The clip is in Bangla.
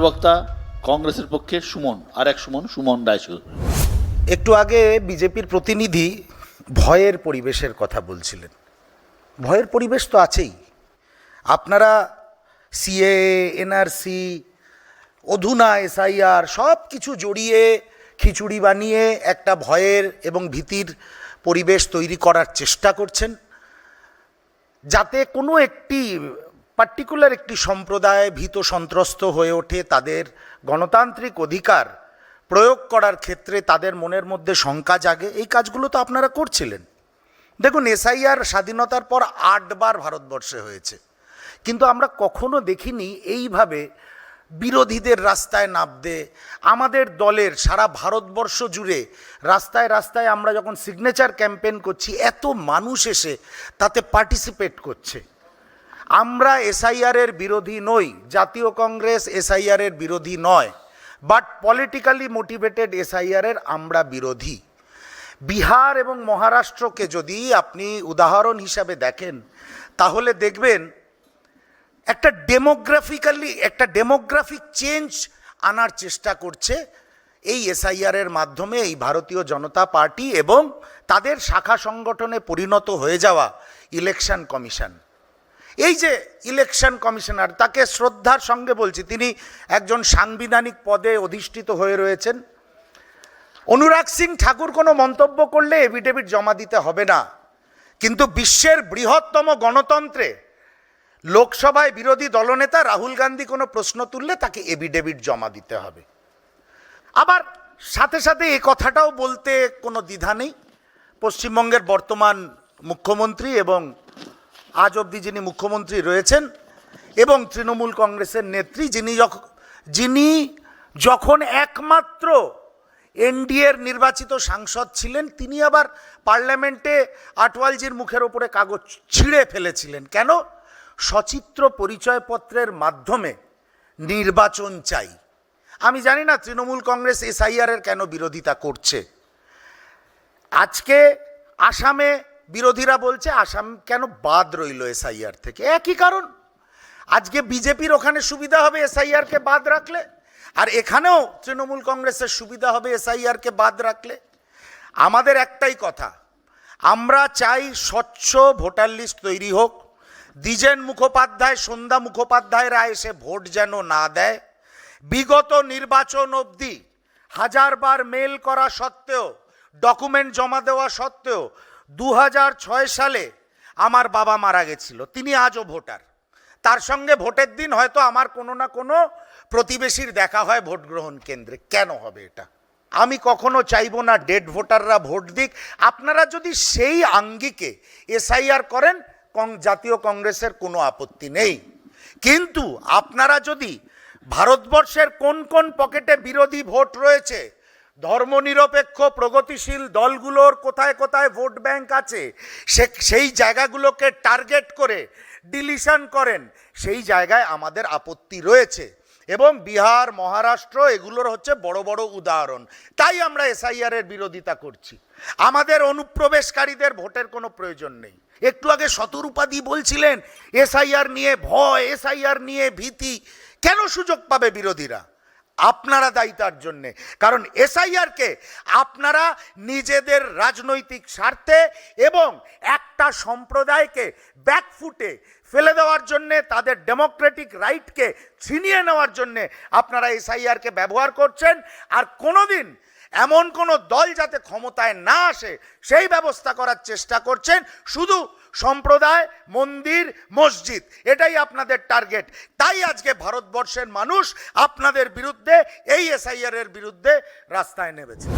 বক্তা কংগ্রেসের পক্ষে সুমন, আর এক সুমন সুমন রায়চৌধুরী। একটু আগে বিজেপির প্রতিনিধি ভয়ের পরিবেশের কথা বলছিলেন। ভয়ের পরিবেশ তো আছেই। আপনারা সিএ, এনআরসি, অধুনা, এসআইআর সব কিছু জড়িয়ে খিচুড়ি বানিয়ে একটা ভয়ের এবং ভীতির পরিবেশ তৈরি করার চেষ্টা করছেন। যাতে কোনো একটি পার্টিকুলার একটি সম্প্রদায় ভীত সন্ত্রস্ত হয়ে ওঠে, তাদের গণতান্ত্রিক অধিকার প্রয়োগ করার ক্ষেত্রে তাদের মনের মধ্যে শঙ্কা জাগে। এই কাজগুলো তো আপনারা করছিলেন। দেখুন, এসআইআর স্বাধীনতার পর আটবার ভারতবর্ষে হয়েছে। কিন্তু আমরা কখনো দেখিনি এইভাবে বিরোধীদের রাস্তায় নামতে। আমাদের দলের সারা ভারতবর্ষ জুড়ে রাস্তায় রাস্তায় আমরা যখন সিগনেচার ক্যাম্পেন করছি, এত মানুষ এসে তাতে পার্টিসিপেট করছে। আমরা এসআইআরের বিরোধী নই, জাতীয় কংগ্রেস এসআইআরের বিরোধী নয় বাট পলিটিক্যালি মোটিভেটেড এসআইআরের আমরা বিরোধী। বিহার এবং মহারাষ্ট্রকে যদি আপনি উদাহরণ হিসাবে দেখেন, তাহলে দেখবেন একটা ডেমোগ্রাফিক্যালি একটা ডেমোগ্রাফিক চেঞ্জ আনার চেষ্টা করছে এই এসআইআরের মাধ্যমে এই ভারতীয় জনতা পার্টি এবং তাদের শাখা সংগঠনে পরিণত হয়ে যাওয়া ইলেকশন কমিশন এই যে ইলেকশন কমিশনার তাকে শ্রদ্ধার সঙ্গে বলছি, তিনি একজন সাংবিধানিক পদে অধিষ্ঠিত হয়ে রয়েছেন। অনুরাগ সিং ঠাকুর কোনো মন্তব্য করলে এভিডেভিট জমা দিতে হবে না। কিন্তু বিশ্বের বৃহত্তম গণতন্ত্রে লোকসভায় বিরোধী দলনেতা রাহুল গান্ধী কোনো প্রশ্ন তুললে তাকে এভিডেভিট জমা দিতে হবে। আবার সাথে সাথে এই কথাটাও বলতে কোনো দ্বিধা নেই। পশ্চিমবঙ্গের বর্তমান মুখ্যমন্ত্রী এবং আজ অবধি যিনি মুখ্যমন্ত্রী রয়েছেন এবং তৃণমূল কংগ্রেসের নেত্রী, যিনি যিনি যখন একমাত্র এনডিএর নির্বাচিত সাংসদ ছিলেন, তিনি আবার পার্লামেন্টে আটওয়ালজির মুখের ওপরে কাগজ ছিঁড়ে ফেলেছিলেন। কেন? সচিত্র পরিচয়পত্রের মাধ্যমে নির্বাচন চাই। আমি জানি না তৃণমূল কংগ্রেস এসআইআরের কেন বিরোধিতা করছে। আজকে আসামে বিরোধীরা বলছে আসাম কেন বাদ রইল এসআইআর থেকে? একই কারণ। আজকে বিজেপির ওখানে সুবিধা হবে এসআইআরকে বাদ রাখলে, আর এখানেও তৃণমূল কংগ্রেসের সুবিধা হবে এসআইআরকে বাদ রাখলে। আমাদের একটাই কথা, আমরা চাই স্বচ্ছ ভোটার লিস্ট তৈরি হোক। দ্বিজেন মুখোপাধ্যায়, সন্ধ্যা মুখোপাধ্যায়রা এসে ভোট যেন না দেয়। বিগত নির্বাচন অবধি হাজারবার মেল করা সত্ত্বেও, ডকুমেন্ট জমা দেওয়া সত্ত্বেও দু সালে আমার বাবা মারা গেছিল। তিনি আজও ভোটার। তার সঙ্গে ভোটের দিন হয়তো আমার কোনো না কোনো প্রতিবেশীর দেখা হয় ভোট গ্রহণ কেন্দ্রে। কেন হবে এটা? আমি কখনো চাইব না ডেড ভোটাররা ভোট দিক। আপনারা যদি সেই আঙ্গিকে এসআইআর করেন জাতীয় কংগ্রেসের কোনো আপত্তি নেই। কিন্তু আপনারা যদি ভারতবর্ষের কোন কোন পকেটে বিরোধী ভোট রয়েছে ধর্মনিরপেক্ষ, প্রগতিশীল দলগুলোর কোথায় কোথায় ভোট ব্যাংক আছে, সে, সেই জায়গাগুলোকে টার্গেট করে ডিলিশন করেন, সেই জায়গায় আমাদের আপত্তি রয়েছে। এবং বিহার, মহারাষ্ট্র এগুলোর হচ্ছে বড় বড় উদাহরণ। তাই আমরা এসআইআর এর বিরোধিতা করছি। আমাদের অনুপ্রবেশকারীদের ভোটের কোনো প্রয়োজন নেই। একটু আগে শতরূপাদি বলছিলেন, এসআইআর নিয়ে ভয়, এসআইআর নিয়ে ভীতি, কেন সুযোগ পাবে বিরোধীরা? আপনারা দায়ী তার জন্যে। কারণ এসআইআরকে আপনারা নিজেদের রাজনৈতিক স্বার্থে এবং একটা সম্প্রদায়কে ব্যাকফুটে ফেলে দেওয়ার জন্যে, তাদের ডেমোক্রেটিক রাইটকে ছিনিয়ে নেওয়ার জন্যে আপনারা এসআইআরকে ব্যবহার করছেন। আর কোনোদিন এমন কোনো দল যাতে ক্ষমতায় না আসে, সেই ব্যবস্থা করার চেষ্টা করছেন শুধু সম্প্রদায়, মন্দির, মসজিদ। এটাই আপনাদের টার্গেট। তাই আজকে ভারতবর্ষের মানুষ আপনাদের বিরুদ্ধে, এই এসআইআর এর বিরুদ্ধে রাস্তায় নেমেছে।